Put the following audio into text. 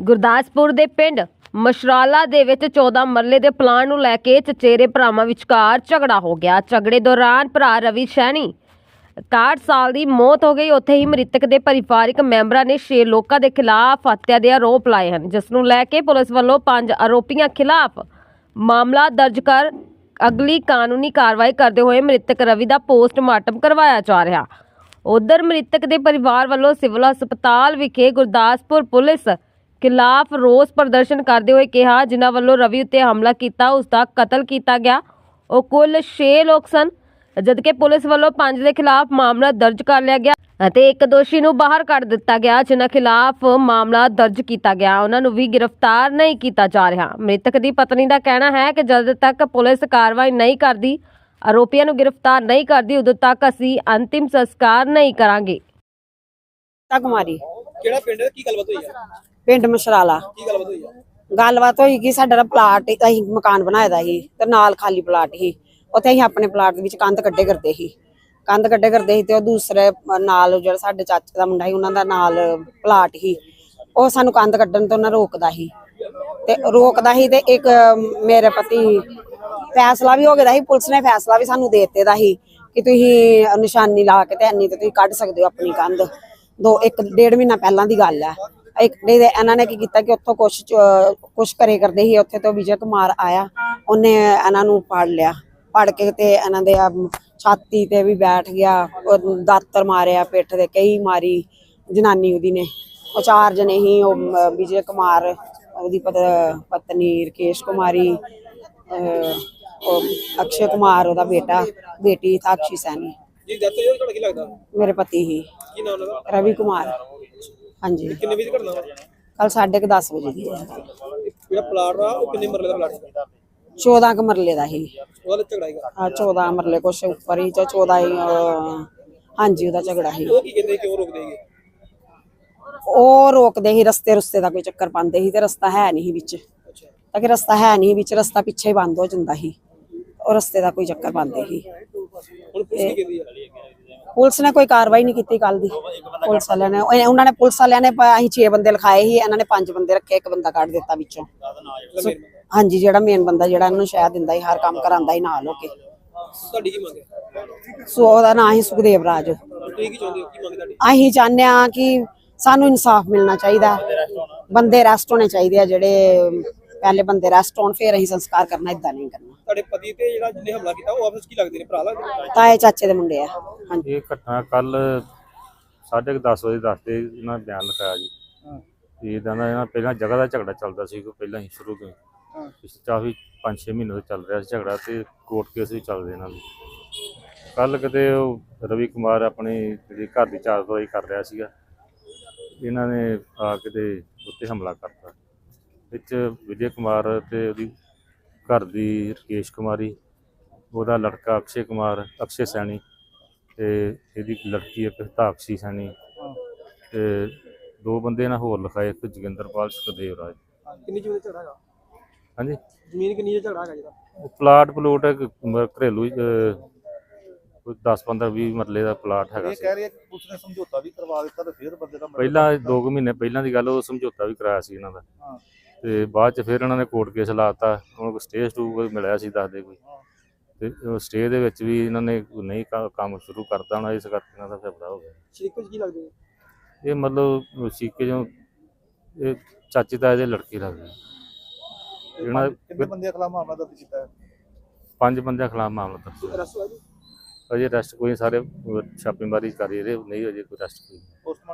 ਗੁਰਦਾਸਪੁਰ ਦੇ ਪਿੰਡ ਮਸ਼ਰਾਲਾ ਦੇ ਵਿੱਚ 14 ਮਰਲੇ ਦੇ ਪਲਾਨ ਨੂੰ ਲੈ ਕੇ ਚਚੇਰੇ ਭਰਾਵਾਂ ਵਿਚਕਾਰ ਝਗੜਾ ਹੋ ਗਿਆ। ਝਗੜੇ ਦੌਰਾਨ ਭਰਾ ਰਵੀ ਸੈਣੀ 61 ਸਾਲ ਦੀ ਮੌਤ ਹੋ ਗਈ। ਉੱਥੇ ਹੀ ਮ੍ਰਿਤਕ ਦੇ ਪਰਿਵਾਰਕ ਮੈਂਬਰਾਂ ਨੇ 6 ਲੋਕਾਂ ਦੇ ਖਿਲਾਫ ਹੱਤਿਆ ਦੇ ਆਰੋਪ ਲਾਏ ਹਨ, ਜਿਸ ਨੂੰ ਲੈ ਕੇ ਪੁਲਿਸ ਵੱਲੋਂ 5 ਆਰੋਪੀਆਂ ਖਿਲਾਫ ਮਾਮਲਾ ਦਰਜ ਕਰ ਅਗਲੀ ਕਾਨੂੰਨੀ ਕਾਰਵਾਈ ਕਰਦੇ ਹੋਏ ਮ੍ਰਿਤਕ ਰਵੀ ਦਾ ਪੋਸਟਮਾਰਟਮ ਕਰਵਾਇਆ ਜਾ ਰਿਹਾ। ਉਧਰ ਮ੍ਰਿਤਕ ਦੇ ਪਰਿਵਾਰ ਵੱਲੋਂ ਸਿਵਲ ਹਸਪਤਾਲ ਵਿਖੇ ਗੁਰਦਾਸਪੁਰ ਪੁਲਿਸ ਖਿਲਾਫ ਰੋਸ ਪ੍ਰਦਰਸ਼ਨ ਕਰਦੇ ਹੋਏ ਕਿਹਾ, ਜਿਨ੍ਹਾਂ ਵੱਲੋਂ ਰਵੀ ਉੱਤੇ ਹਮਲਾ ਕੀਤਾ, ਉਸ ਦਾ ਕਤਲ ਕੀਤਾ ਗਿਆ। ਉਹ ਕੁੱਲ 6 ਲੋਕ ਸਨ, ਜਦਕਿ ਪੁਲਿਸ ਵੱਲੋਂ 5 ਦੇ ਖਿਲਾਫ ਮਾਮਲਾ ਦਰਜ ਕਰ ਲਿਆ ਗਿਆ ਅਤੇ ਇੱਕ ਦੋਸ਼ੀ ਨੂੰ ਬਾਹਰ ਕੱਢ ਦਿੱਤਾ ਗਿਆ, ਜਿਨ੍ਹਾਂ ਖਿਲਾਫ ਮਾਮਲਾ ਦਰਜ ਕੀਤਾ ਗਿਆ। ਉਹਨਾਂ ਨੂੰ ਵੀ ਗ੍ਰਿਫਤਾਰ ਨਹੀਂ ਕੀਤਾ ਜਾ ਰਿਹਾ। ਮ੍ਰਿਤਕ ਦੀ ਪਤਨੀ ਦਾ ਕਹਿਣਾ ਹੈ ਕਿ ਜਦ ਤੱਕ ਪੁਲਿਸ ਕਾਰਵਾਈ ਨਹੀਂ ਕਰਦੀ, ਆਰੋਪੀਆਂ ਨੂੰ ਗ੍ਰਿਫਤਾਰ ਨਹੀਂ ਕਰਦੀ, ਉਦੋਂ ਤੱਕ ਅਸੀਂ ਅੰਤਿਮ ਸੰਸਕਾਰ ਨਹੀਂ ਕਰਾਂਗੇ। ਤਾ ਕਿਹੜਾ ਪਿੰਡ ਹੈ? ਕੀ ਗੱਲਬਾਤ ਹੋਈ ਆ ਪਿੰਡ ਮਸ਼ਰਾਲਾ। ਕੀ ਗੱਲਬਾਤ ਹੋਈ ਆ ਗੱਲਬਾਤ ਹੋਈ ਕਿ ਸਾਡਾ ਨਾ ਪਲਾਟ ਅਸੀਂ ਮਕਾਨ ਬਣਾਇਆ ਦਾ ਸੀ ਤੇ ਨਾਲ ਖਾਲੀ ਪਲਾਟ ਸੀ। ਉੱਥੇ ਅਸੀਂ ਆਪਣੇ ਪਲਾਟ ਦੇ ਵਿੱਚ ਕੰਧ ਕੱਢੇ ਕਰਦੇ ਸੀ। ਕੰਧ ਕੱਢੇ ਕਰਦੇ ਸੀ ਤੇ ਉਹ ਦੂਸਰੇ ਨਾਲ ਜਿਹੜਾ ਸਾਡੇ ਚਾਚੇ ਦਾ ਮੁੰਡਾ ਸੀ ਉਹਨਾਂ ਦਾ ਨਾਲ ਪਲਾਟ ਸੀ। ਉਹ ਸਾਨੂੰ ਕੰਧ ਕੱਢਣ ਤੋਂ ਨਾ ਰੋਕਦਾ ਸੀ। ਤੇ ਰੋਕਦਾ ਸੀ ਤੇ ਇੱਕ ਮੇਰੇ ਪਤੀ ਫੈਸਲਾ ਵੀ ਹੋ ਗਿਆ ਸੀ ਪੁਲਿਸ ਨੇ ਫੈਸਲਾ ਵੀ ਸਾਨੂੰ ਦੇ ਦਿੱਤੇ ਦਾ ਸੀ ਕਿ ਤੁਸੀਂ ਨਿਸ਼ਾਨੀ ਲਾ ਕੇ ਤੇ ਇੰਨੀ ਤੇ ਤੁਸੀਂ ਕੱਢ ਸਕਦੇ ਹੋ ਆਪਣੀ ਕੰਧ। ਦੋ ਇੱਕ ਡੇਢ ਮਹੀਨਾ ਪਹਿਲਾਂ ਦੀ ਗੱਲ ਹੈ ਇੱਕ ਦੇ ਇਹਨਾਂ ਨੇ ਕੀ ਕੀਤਾ ਕਿ ਉੱਥੋਂ ਕੁਛ ਕੁਛ ਕਰੇ ਕਰਦੇ ਸੀ ਉੱਥੇ ਤੋਂ ਵਿਜੇ ਕੁਮਾਰ ਆਇਆ। ਉਹਨੇ ਇਹਨਾਂ ਨੂੰ ਫੜ ਲਿਆ। ਫੜ ਕੇ ਤੇ ਇਹਨਾਂ ਦੇ ਛਾਤੀ ਤੇ ਵੀ ਬੈਠ ਗਿਆ ਦਾਤਰ ਮਾਰਿਆ ਪਿੱਠ ਤੇ ਕਈ ਮਾਰੀ ਜਨਾਨੀ ਉਹਦੀ ਨੇ। ਉਹ ਚਾਰ ਜਣੇ ਹੀ ਉਹ ਵਿਜੇ ਕੁਮਾਰ ਉਹਦੀ ਪਤ- ਪਤਨੀ ਰਕੇਸ਼ ਕੁਮਾਰੀ ਉਹ ਅਕਸ਼ੇ ਕੁਮਾਰ ਉਹਦਾ ਬੇਟਾ ਬੇਟੀ ਸਾਕਸ਼ੀ ਸੈਣੀ। ਜੀ ਦੱਸ ਇਹ ਤੁਹਾਡਾ ਕੀ ਲੱਗਦਾ? ਮੇਰੇ ਪਤੀ ਹੀ ਕੀ ਨਾਮ ਉਹਨਾਂ ਦਾ ਰਵੀ ਕੁਮਾਰ। ਹਾਂਜੀ। ਕਿੰਨੇ ਵਜੇ ਘਟਨਾ ਵਾ ਕੱਲ 10:30 ਵਜੇ ਦੀ ਹੈ। ਜਿਹੜਾ ਪਲਾਟ ਆ ਉਹ ਕਿੰਨੇ ਮਰਲੇ ਦਾ ਪਲਾਟ ਸੀ? 14 ਕੁ ਮਰਲੇ ਦਾ ਹੀ। ਉਹਦਾ ਝਗੜਾ ਹੈਗਾ ਆ। 14 ਮਰਲੇ ਕੁਛ ਉੱਪਰ ਹੀ ਜਾਂ 14 ਹੀ ਅਹ, ਹਾਂਜੀ ਉਹਦਾ ਝਗੜਾ ਹੀ। ਉਹ ਕੀ ਕਹਿੰਦੇ ਕਿਉਂ ਰੋਕਦੇ ਹੈਗੇ ਉਹ ਰੋਕਦੇ ਸੀ ਰਸਤੇ ਰਸਤੇ ਦਾ ਕੋਈ ਚੱਕਰ ਪਾਉਂਦੇ ਸੀ ਤੇ ਰਸਤਾ ਹੈ ਨਹੀਂ ਸੀ ਵਿੱਚ। ਅੱਛਾ। ਤਾਂ ਕਿ ਰਸਤਾ ਹੈ ਨਹੀਂ ਵਿੱਚ ਰਸਤਾ ਪਿੱਛੇ ਹੀ ਬੰਦ ਹੋ ਜਾਂਦਾ ਸੀ। ਉਹ ਰਸਤੇ ਦਾ ਕੋਈ ਚੱਕਰ ਪਾਉਂਦੇ ਸੀ। ਹੁਣ ਪੁਲਿਸ ਕੀ ਕਹਿੰਦੀ ਆ? ਪੁਲਿਸ ਨੇ ਕੋਈ ਕਾਰਵਾਈ ਨਹੀਂ ਕੀਤੀ ਕੱਲ ਦੀ। ਪੁਲਿਸ ਵਾਲਿਆਂ ਨੇ ਉਹ- ਉਹਨਾਂ ਨੇ ਪੁਲਿਸ ਵਾਲਿਆਂ ਨੇ ਪ- ਅਸੀਂ 6 ਬੰਦੇ ਲਿਖਾਏ ਸੀ ਇਹਨਾਂ ਨੇ 5 ਬੰਦੇ ਰੱਖੇ ਇੱਕ ਬੰਦਾ ਕੱਢ ਦਿੱਤਾ ਵਿੱਚੋਂ। ਹਾਂਜੀ ਜਿਹੜਾ ਮੇਨ ਬੰਦਾ ਜਿਹੜਾ ਇਹਨੂੰ ਸ਼ਾਇਦ ਦਿੰਦਾ ਸੀ ਹਰ ਕੰਮ ਕਰਾਂਦਾ ਸੀ ਨਾਲ ਹੋ ਕੇ। ਤੁਹਾਡੀ ਕੀ ਮੰਗ ਹੈ? ਸੋ ਉਹਦਾ ਨਾਂ ਹੀ ਸੁਖਦੇਵ ਰਾਜ। ਤੁਸੀਂ ਕੀ ਚਾਹੁੰਦੇ ਹੋ? ਕੀ ਮੰਗ ਤੁਹਾਡੀ? ਅਸੀਂ ਚਾਹੁੰਦੇ ਆ ਕਿ ਸਾਨੂੰ ਇਨਸਾਫ ਮਿਲਣਾ ਚਾਹੀਦਾ। ਬੰਦੇ ਰੈਸਟ ਹੋਣੇ ਚਾਹੀਦੇ ਆ ਜਿਹੜੇ ਪਹਿਲੇ ਬੰਦੇ ਰੈਸਟ ਹੋਣ ਫਿਰ ਅਸੀਂ ਸੰਸਕਾਰ ਕਰਨਾ ਇਦਾਂ ਨਹੀਂ ਕਰਨਾ। ਤੁਹਾਡੇ ਪਤੀ ਤੇ ਜਿਹੜਾ ਜਿਹਨੇ ਹਮਲਾ ਕੀਤਾ ਉਹ ਆਪਸ ਕੀ ਲੱਗਦੇ ਨੇ? ਭਰਾ ਲੱਗਦੇ ਨੇ? ਤਾਏ ਚਾਚੇ ਦੇ ਮੁੰਡੇ ਆ। ਹਾਂਜੀ। ਇਹ ਘਟਨਾ ਕੱਲ 10:30 ਵਜੇ ਦੱਸਦੇ ਇਹਨਾਂ ਨੇ ਬਿਆਨ ਲਿਖਾਇਆ ਜੀ। ਤੇ ਇਹਦਾ ਨਾ ਇਹਨਾਂ ਪਹਿਲਾਂ ਜਗ੍ਹਾ ਦਾ ਝਗੜਾ ਚੱਲਦਾ ਸੀ ਕੋਈ ਪਹਿਲਾਂ ਹੀ ਸ਼ੁਰੂ ਤੋਂ ਹੀ। ਪਿਛਲੇ ਕਾਫੀ 5-6 ਮਹੀਨੇ ਤੋਂ ਚੱਲ ਰਿਹਾ ਸੀ ਝਗੜਾ ਤੇ ਕੋਰਟ ਕੇਸ ਵੀ ਚੱਲਦੇ ਇਹਨਾਂ ਦੇ। ਕੱਲ ਕਿਤੇ ਉਹ ਰਵੀ ਕੁਮਾਰ ਆਪਣੀ ਜਿਹੜੀ ਘਰ ਦੀ ਚਾਰ ਦਵਾਈ ਕਰ ਰਿਹਾ ਸੀਗਾ ਇਹਨਾਂ ਨੇ ਆ ਕੇ ਤੇ ਉੱਤੇ ਹਮਲਾ ਕਰਤਾ। ਵਿੱਚ ਵਿਜੇ ਕੁਮਾਰ ਤੇ ਉਹਦੀ ਘਰ ਦੀ ਰਕੇਸ਼ ਕੁਮਾਰੀ ਉਹਦਾ ਲੜਕਾ ਅਕਸ਼ੇ ਕੁਮਾਰ ਅਕਸ਼ੇ ਸੈਣੀ ਤੇ ਇਹਦੀ ਇੱਕ ਲੜਕੀ ਇੱਕ ਤਾਕਸ਼ੀ ਸੈਣੀ। ਤੇ ਦੋ ਬੰਦੇ ਨਾਲ ਹੋਰ ਲਿਖਾਏ ਇੱਕ ਜੋਗਿੰਦਰਪਾਲ ਸੁਖਦੇਵ ਰਾਜ ਕਿੰਨੀ ਜ਼ਮੀਨ ਦਾ ਝਗੜਾ ਹੈਗਾ? ਹਾਂਜੀ? ਜ਼ਮੀਨ ਕਿੰਨੀ ਦਾ ਹੈਗਾ ਜਿਹੜਾ ਉਹ ਪਲਾਟ ਪਲੂਟ ਇੱਕ ਮ- ਘਰੇਲੂ ਹੀ, ਅਹ, ਕੋਈ 10 15 20 ਮਰਲੇ ਦਾ ਪਲਾਟ ਹੈਗਾ ਇਹ ਸੀ। ਕਹਿ ਰਹੀ ਕਿ ਪੁਲਿਸ ਨੇ ਸਮਝੌਤਾ ਵੀ ਕਰਵਾ ਦਿੱਤਾ ਤੇ ਫਿਰ ਬੰਦੇ ਦਾ ਮਰਡਰ ਪਹਿਲਾਂ 2 ਮਹੀਨੇ ਪਹਿਲਾਂ ਦੀ ਗੱਲ ਉਹ ਸਮਝੌਤਾ ਵੀ ਕਰਾਇਆ ਸੀ ਇਹਨਾਂ ਦਾ। ਹਾਂ। ਤੇ ਬਾਅਦ ਚ ਫਿਰ ਇਹਨਾਂ ਨੇ ਕੋਰਟ ਕੇਸ ਲਾਤਾ ਉਹਨਾਂ ਕੋਲ ਸਟੇ ਸਟੂ ਕੋਈ ਮਿਲਿਆ ਸੀ ਦੱਸਦੇ ਕੋਈ। ਤੇ ਸਟੇ ਦੇ ਵਿੱਚ ਵੀ ਇਹਨਾਂ ਨੇ ਨਹੀਂ ਕ- ਕੰਮ ਸ਼ੁਰੂ ਕਰਤਾ ਹੋਣਾ ਇਸ ਕਰਕੇ ਇਹਨਾਂ ਦਾ ਝਗੜਾ ਹੋ ਗਿਆ। ਸ਼ਰੀਕੋ ਕੀ ਲੱਗਦੇ ਨੇ? ਇਹ ਮਤਲਬ ਸੀਕੇ ਜੋ ਇਹ ਚਾਚੀ ਤਾਏ ਦੇ ਲੜਕੀ ਲੱਗਦੀ ਇਹਨਾਂ ਕਿੰਨੇ ਬੰਦੇ ਖਿਲਾਫ ਮਾਮਲਾ ਦਰਜ ਕੀਤਾ ਹੈ? ਪੰਜ ਬੰਦਿਆਂ ਖਿਲਾਫ ਮਾਮਲਾ ਦਰਜ ਰਸੂ ਆ ਜੀ? ਅਜੇ ਅਰੈਸਟ ਕੋਈ ਨਹੀਂ, ਸਾਰੇ ਅਹ, ਛਾਪੇਮਾਰੀ ਕਰ ਰਹੇ ਨਹੀਂ ਅਜੇ ਕੋਈ ਅਰੈਸਟ ਕੋਈ ਨਹੀਂ। ਪੋਸਟਮਾਰਟਮ